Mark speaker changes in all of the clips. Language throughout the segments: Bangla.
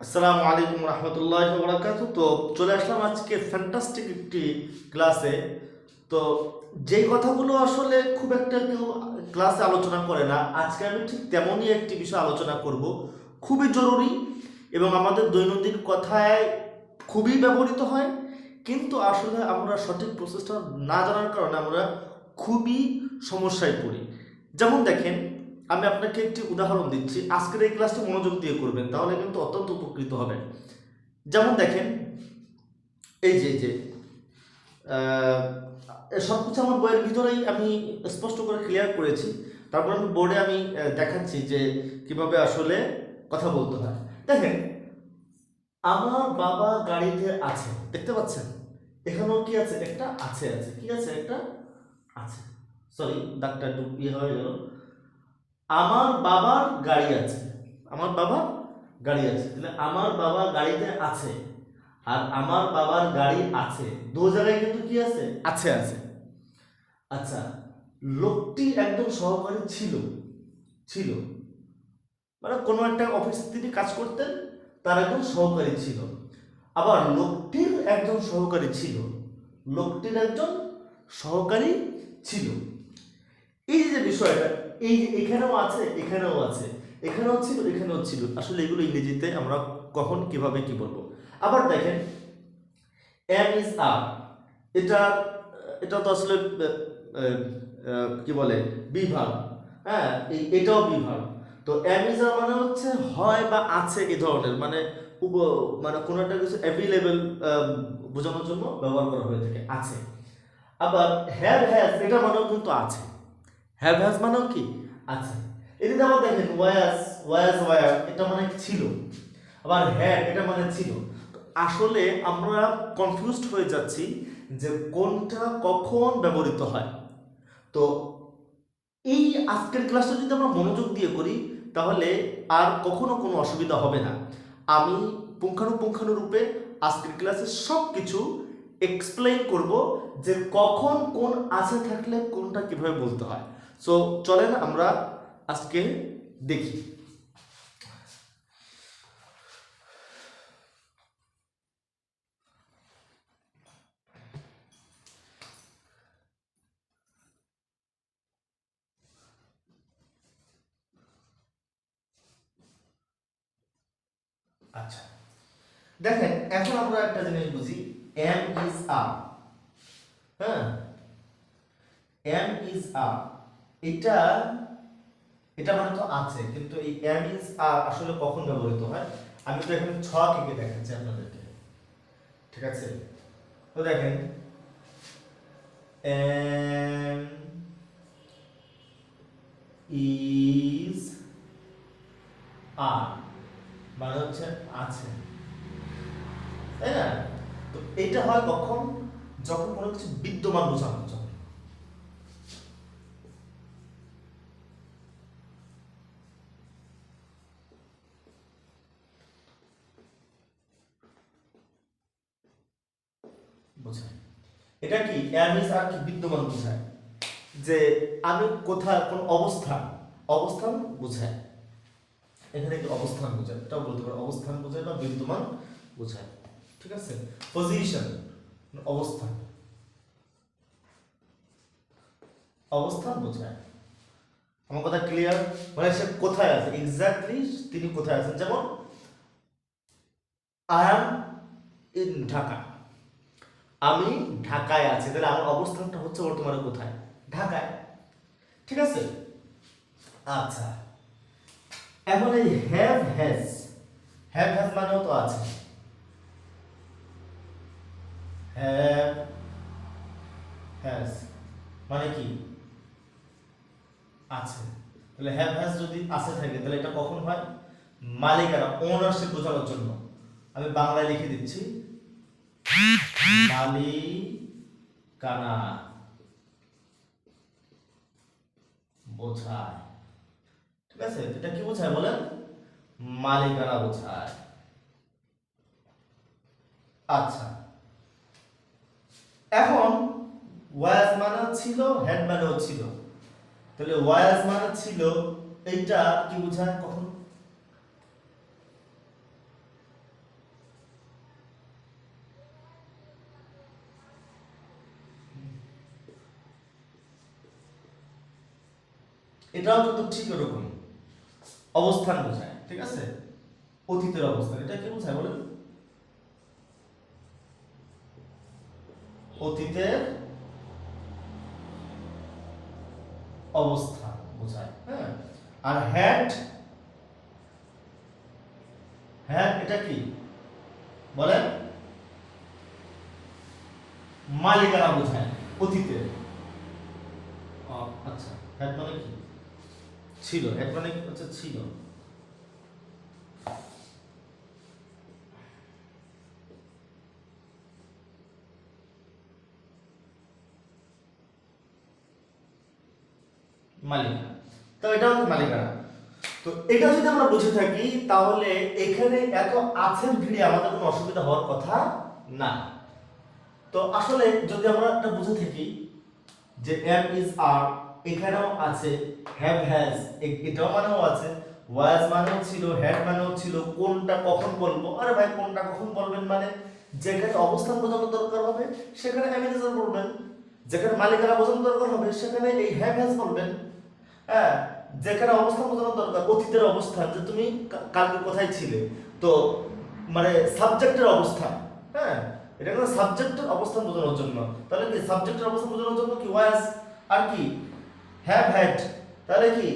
Speaker 1: আসসালামু আলাইকুম রহমতুল্লাহ বরাকাতু তো চলে আসলাম আজকে ফ্যান্টাস্টিক একটি ক্লাসে তো যেই কথাগুলো আসলে খুব একটা কেউ ক্লাসে আলোচনা করে না, আজকে আমি ঠিক তেমনই একটি বিষয় আলোচনা করব। খুবই জরুরি এবং আমাদের দৈনন্দিন কথায় খুবই ব্যবহৃত হয়, কিন্তু আসলে আমরা সঠিক প্রসেসটা না জানার কারণে আমরা খুবই সমস্যায় পড়ি। যেমন দেখেন আমি আপনাকে একটি উদাহরণ দিচ্ছি। আজকের এই ক্লাসটি মনোযোগ দিয়ে করবেন, তাহলে কিন্তু অত্যন্ত উপকৃত হবেন। যেমন দেখেন, এই যে যে সব কিছু আমার বইয়ের ভিতরেই আমি স্পষ্ট করে ক্লিয়ার করেছি। তারপর আমি বোর্ডে আমি দেখাচ্ছি যে কীভাবে আসলে কথা বলতে হয়। দেখেন, আমার বাবা গাড়িতে আছে, দেখতে পাচ্ছেন? এখানেও কি আছে? একটা আছে আছে। কি আছে? একটা আছে। সরি ডাক্তার একটু ইয়ে হয়ে গেল। আমার বাবার গাড়ি আছে। আমার বাবার গাড়ি আছে। তাহলে আমার বাবা গাড়িতে আছে আর আমার বাবার গাড়ি আছে। দু জায়গায় কিন্তু কি আছে? আছে আছে। আচ্ছা লোকটি একদম সহকারী ছিল ছিল। মানে কোনো একটা অফিসে তিনি কাজ করতেন, তার একজন সহকারী ছিল। আবার লোকটির একজন সহকারী ছিল। লোকটির একজন সহকারী ছিল। এই যে বিষয়টা এই এখানেও আছে এখানেও আছে। এখানেও ছিল এখানেও ছিল। আসলে এগুলো ইংরেজিতে আমরা কখন, কীভাবে, কি বলব? আবার দেখেন এম ইজ আপ এটা এটা তো আসলে কি বলে? বিভাগ। হ্যাঁ এটাও বিভাগ। তো আপ মানে হচ্ছে হয় বা আছে এই ধরনের মানে মানে কোনো একটা কিছু অ্যাভেলেবেল বোঝানোর জন্য ব্যবহার করা হয়ে থাকে, আছে। আবার হ্যাভ হ্যাজ এটা মানেও কিন্তু আছে। হ্যাভ হ্যাজ মানেও কি? আছে এদিকে আবার দেখেন ওয়াস ওয়াস ওয়ার এটা মানে ছিল? আবার হ্যাড এটা মানে ছিল। আসলে আমরা কনফিউজড হয়ে যাচ্ছি যে কোনটা কখন ব্যবহৃত হয়। তো এই আজকের ক্লাসটা যদি আমরা মনোযোগ দিয়ে করি, তাহলে আর কখনো কোনো অসুবিধা হবে না। আমি পুঙ্খানুপুঙ্খানুরূপে আজকের ক্লাসে সব কিছু এক্সপ্লেইন করব যে কখন কোন আছে থাকলে কোনটা কীভাবে বলতে হয়। সো চলেন আমরা আজকে দেখি। আচ্ছা। দেখেন, এখন আমরা একটা জিনিস বুঝি। এম ইজ আ হ্যাঁ? এম ইজ আ এটা এটা মানে তো আছে, কিন্তু এই এম ইজ আ আসলে কখন ব্যবহৃত হয়? আমি তো এখানে ছক এঁকে দেখাচ্ছি আপনাদেরকে। ঠিক আছে? তো দেখেন, এম ইজ আর মানে হচ্ছে আছে। তাই না? তো এটা হয় কখন? যখন কোনো কিছু বিদ্যমান বোঝানো বোঝায়। এটা কি আর কি বিদ্যমান বোঝায়? যে আমি কোথায়, কোন অবস্থান অবস্থান বোঝায়। এখানে অবস্থান বোঝায়? এটাও বলতে পারো, অবস্থান বোঝায় বা বিদ্যমান বোঝায়। ঠিক আছে? পজিশন অবস্থান। অবস্থান বোঝায়। আমার কথা ক্লিয়ার মানে সে কোথায় আছে? এক্স্যাক্টলি তিনি কোথায় আছেন? যেমন আই অ্যাম ইন ঢাকা আমি ঢাকায় আছি। তাহলে আমার অবস্থানটা হচ্ছে বর্তমানে কোথায়? ঢাকায়। ঠিক আছে? আচ্ছা। এখন এই হ্যাভ হ্যাজ হ্যাভ হ্যাজ মানেও তো আছে। হ্যাভ হ্যাজ মানে কি? আছে। তাহলে হ্যাভ হ্যাজ যদি আছে থাকে, তাহলে এটা কখন হয়? মালিকানা ওনারশিপ বোঝানোর জন্য। আমি বাংলায় লিখে দিচ্ছি। মালিকানা বোঝায়। ঠিক আছে? এটা কি বোঝায় বলেন? মালিকানা বোঝায়। আচ্ছা। এখন ওয়াজ মানে ছিল, হেড মানেও ছিল। তাহলে ওয়াজ মানে ছিল, এইটা কি বোঝায় কখন? এটাও কিন্তু ঠিক এরকম অবস্থান বোঝায়, ঠিক আছে? অতীতের অবস্থান, এটা কি বোঝায় বলেন? অতীতের অবস্থান বোঝায় হ্যাঁ? আর হ্যাড হ্যাড এটা কি? বলেন? মালিকানা বোঝায়, অতীতের। আচ্ছা হ্যাড মানে ছিল মানে হচ্ছে ছিল। মালিকানা। তো এটা হচ্ছে মালিকানা। তো এটা যদি আমরা বুঝে থাকি, তাহলে এখানে এত আছেন ভিড়ে আমাদের কোনো অসুবিধা হওয়ার কথা না। তো আসলে যদি আমরা একটা বুঝে থাকি যে এম ইজ আর এখানেও আছে হ্যাভ হ্যাজ এটাও মানেও আছে ওয়াজ মানেও ছিল হ্যাড মানেও ছিল, কোনটা কখন বলব? আরে ভাই, কোনটা কখন বলবেন মানে? যেখানে অবস্থান বোঝানোর দরকার হবে, সেখানে অ্যামিনেজার বলবেন। যেখানে মালিকানা বোঝানোর দরকার হবে, সেখানে এই হ্যাভ হ্যাজ বলবেন। হ্যাঁ যেখানে অবস্থান বোঝানোর দরকার, অতীতের অবস্থান, যে তুমি কালকে কোথায় ছিলে? তো মানে সাবজেক্টের অবস্থান হ্যাঁ? এটা সাবজেক্টের অবস্থান বোঝানোর জন্য। তাহলে কি সাবজেক্টের অবস্থান বোঝানোর জন্য কি ওয়াজ আর কি? হ্যাভ হ্যাড তাহলে কি?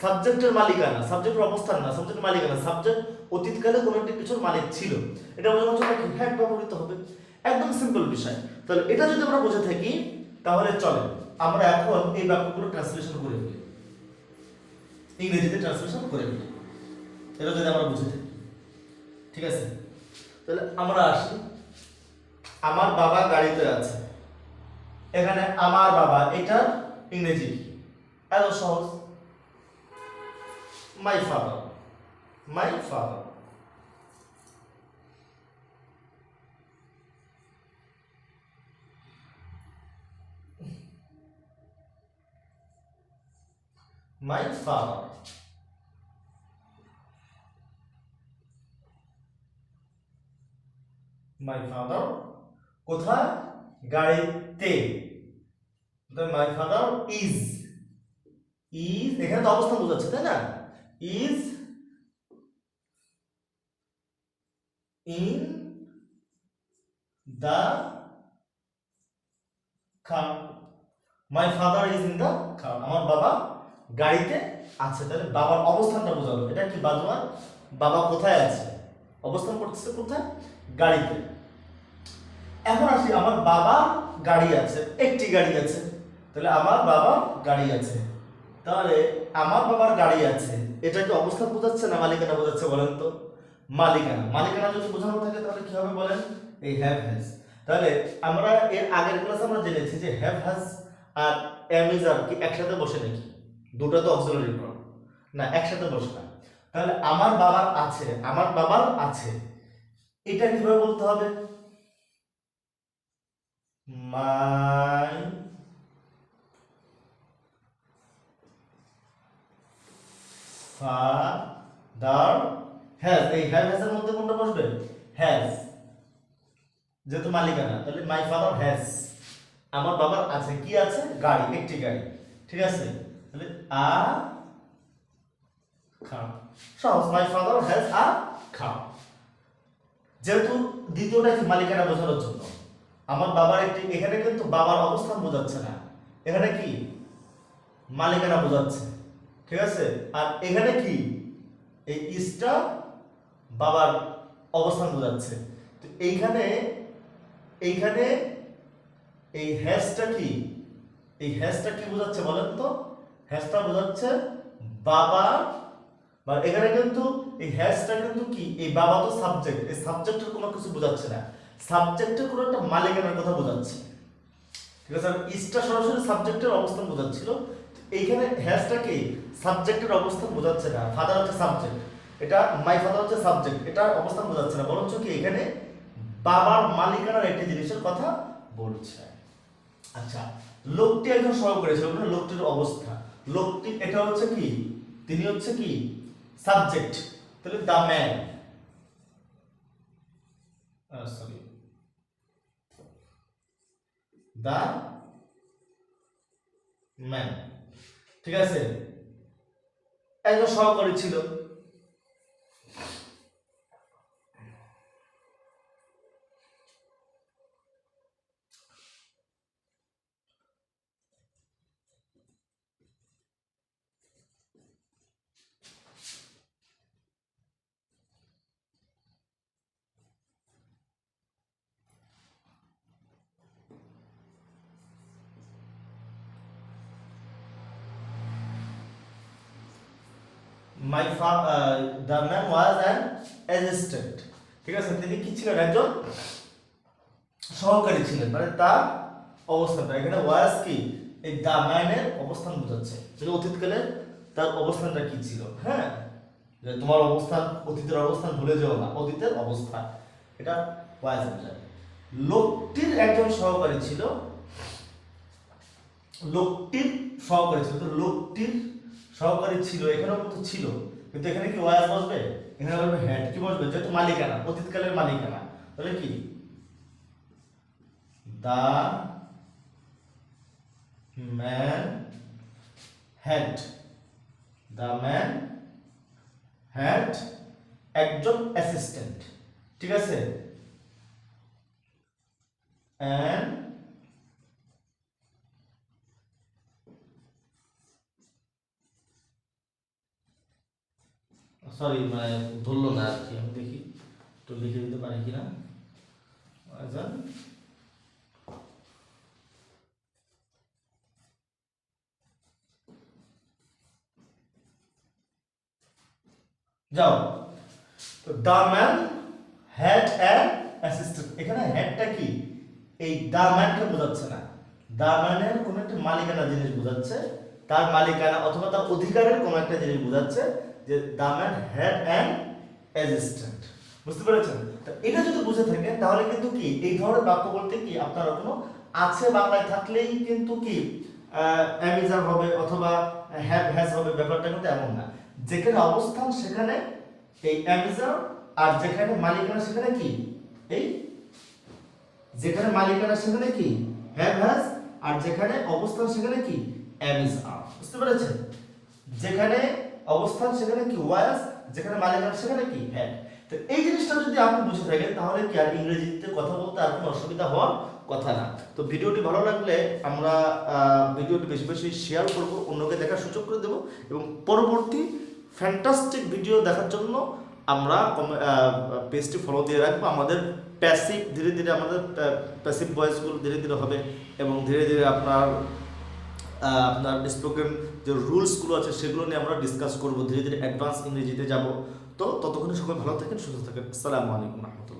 Speaker 1: সাবজেক্টের মালিকানা সাবজেক্টের অবস্থান না সাবজেক্টের মালিকানা সাবজেক্ট অতীতকালে কোনো একটি কিছুর মালিক ছিল। এটা বোঝানোর জন্য কি হ্যাড ব্যবহৃত হবে। একদম সিম্পল বিষয়। তাহলে এটা যদি আমরা বুঝে থাকি, তাহলে চলে। আমরা এখন এই বাক্যগুলো ট্রান্সলেশন করে ফেলি। ইংরেজিতে ট্রান্সলেশন করে ফেলি। এটা যদি আমরা বুঝে থাকি। ঠিক আছে? তাহলে আমরা আসি। আমার বাবা গাড়িতে আছে। এখানে আমার বাবা, এটা ইংরেজি। এত সহজ my father my father my father my father কোথায়? গাড়িতে। মাই ফাদার ইজ ইজ এখানে তো অবস্থান বোঝাচ্ছে, তাই না? Is in the car my father is in the car আমার বাবা গাড়িতে আছে। তাহলে বাবার অবস্থানটা বোঝালো। এটা কি বাজওয়ান বাবা কোথায় আছে? অবস্থান করতেছে কোথায়? গাড়িতে। এখন আসি, আমার বাবা গাড়ি আছে, একটি গাড়ি আছে। তাহলে আমার বাবা গাড়ি আছে। তাহলে আমার বাবার গাড়ি আছে, এটা কি অবস্থান বোঝাচ্ছে না মালিকানা বোঝাচ্ছে বলেন তো? মালিকানা মালিকানা যদি বোঝানো থাকে তাহলে কি হবে বলেন? এই হ্যাভ হ্যাজ তাহলে আমরা এর আগের ক্লাসে আমরা জেনেছি যে হ্যাভ হ্যাজ আর আর কি একসাথে বসে নাকি? দুটো তো অক্সিলারি ভার্ব না, একসাথে বসে না। তাহলে আমার বাবার আছে, আমার বাবার আছে, এটা কীভাবে বলতে হবে? মাই ফাদার হ্যাজ এই হ্যাভ হ্যাজের মধ্যে কোনটা বসবে? হ্যাজ যেহেতু মালিকানা, তাহলে মাই ফাদার হ্যাজ আমার বাবার আছে, কি আছে? গাড়ি একটি গাড়ি, ঠিক আছে? তাহলে আ কার সহজ মাই ফাদার হ্যাজ আ কার যেহেতু দ্বিতীয়টা কি মালিকানা বোঝানোর জন্য, আমার বাবার একটি, এখানে কিন্তু বাবার অবস্থান বোঝাচ্ছে না, এখানে কি? মালিকানা বোঝাচ্ছে। ঠিক আছে? আর এখানে কি? এই ইসটা বাবার অবস্থান বোঝাচ্ছে। তো এইখানে এইখানে এই হ্যাশটা কি? এই হ্যাশটা কি বোঝাচ্ছে বলেন তো? হ্যাশটা বোঝাচ্ছে বাবা। বা এখানে কিন্তু এই হ্যাশটা কিন্তু কি? এই বাবা তো সাবজেক্ট এই সাবজেক্টের কোনো কিছু বোঝাচ্ছে না। সাবজেক্টের কোনো একটা মালিকানার কথা বোঝাচ্ছে। ঠিক আছে? ইসটা সরাসরি সাবজেক্টের অবস্থান বোঝাচ্ছিল। এইখানে হ্যাশটা কি? সাবজেক্টের অবস্থান বোঝাচ্ছে না। ফাদার হচ্ছে সাবজেক্ট এটা মাই ফাদার হচ্ছে সাবজেক্ট এটা অবস্থান বোঝাচ্ছে না। বরঞ্চ কি এখানে বাবার মালিকানার একটি জিনিসের কথা বলছে। আচ্ছা লোকটি একজন সহ করেছিল মানে লোকটির অবস্থা। লোকটি, এটা হচ্ছে কি? তিনি হচ্ছে কি? সাবজেক্ট তাহলে the man sorry the man ঠিক আছে? একজন সহকারী ছিল। My the man was an assistant ঠিক আছে? তিনি কি ছিলেন? একজন সহকারী ছিলেন। মানে তার অবস্থানটা। এখানে ওয়াজ কি? এই দ্য ম্যানের অবস্থান বোঝাচ্ছে। যদি অতীতকালে তার অবস্থানটা কি ছিল? হ্যাঁ? যে তোমার অবস্থান, অতীতের অবস্থান ভুলে যেও না। অতীতের অবস্থা। এটা ওয়াজ বোঝায় লোকটির একজন সহকারী ছিল। লোকটির সহকারী ছিল। তো লোকটির সহকারী ছিল, এখানেও কিন্তু ছিল। কিন্তু এখানে কি ওয়াজ বসবে? এখানে বলবে হেড কি বসবে যেহেতু মালিকানা, অতীতকালের মালিকানা। তাহলে কি? The man had the man had একজন অ্যাসিস্ট্যান্ট, ঠিক আছে? অ্যান্ড সরি মানে ধরলো না আর কি আমি দেখি, একটু লিখে দিতে পারি কিনা। আচ্ছা। যাও। তো the man had an assistant এখানে হ্যাডটা কি? এই দা ম্যানকে বোঝাচ্ছে না। দা ম্যানের কোনো একটা মালিকানা জিনিস বোঝাচ্ছে, তার মালিকানা অথবা তার অধিকারের কোনো একটা জিনিস বোঝাচ্ছে যে the man had an assistant বুঝতে পেরেছেন? এটা যদি বুঝে থাকেন, তাহলে কিন্তু কি, এই ধরনের বাক্য বলতে কি আপনার কোনো আছে বাংলায় থাকলেই কিন্তু কি অ্যামিজার হবে অথবা হ্যাভ হ্যাজ হবে, ব্যাপারটা কিন্তু এমন না। যেখানে অবস্থান সেখানে এই অ্যামিজার আর যেখানে মালিকানা সেখানে কি? এই যেখানে মালিকানা সেখানে কি? হ্যাভ হ্যাজ আর যেখানে অবস্থান সেখানে কি? অ্যামিজ বুঝতে পেরেছেন? যেখানে অবস্থান সেখানে কি ওয়াজ যেখানে মালিকানা সেখানে কি হ্যাড তো এই জিনিসটা যদি আপনি বুঝে থাকেন, তাহলে কি আর ইংরেজিতে কথা বলতে আর কোনো অসুবিধা হওয়ার কথা না। তো ভিডিওটি ভালো লাগলে আমরা ভিডিওটি বেশি বেশি শেয়ার করব, অন্যকে দেখার সুযোগ করে দেব এবং পরবর্তী ফ্যান্টাস্টিক ভিডিও দেখার জন্য আমরা পেজটি ফলো দিয়ে রাখব। আমাদের প্যাসিভ ধীরে ধীরে আমাদের প্যাসিভ ভয়েসগুলো ধীরে ধীরে হবে এবং ধীরে ধীরে আপনার আপনার স্পোকেন যে রুলসগুলো আছে সেগুলো নিয়ে আমরা ডিসকাস করব, ধীরে ধীরে অ্যাডভান্স ইংরেজিতে যাব। তো ততক্ষণে সবাই ভালো থাকেন, সুস্থ থাকেন। আসসালামু আলাইকুম রহমতুল্লাহ।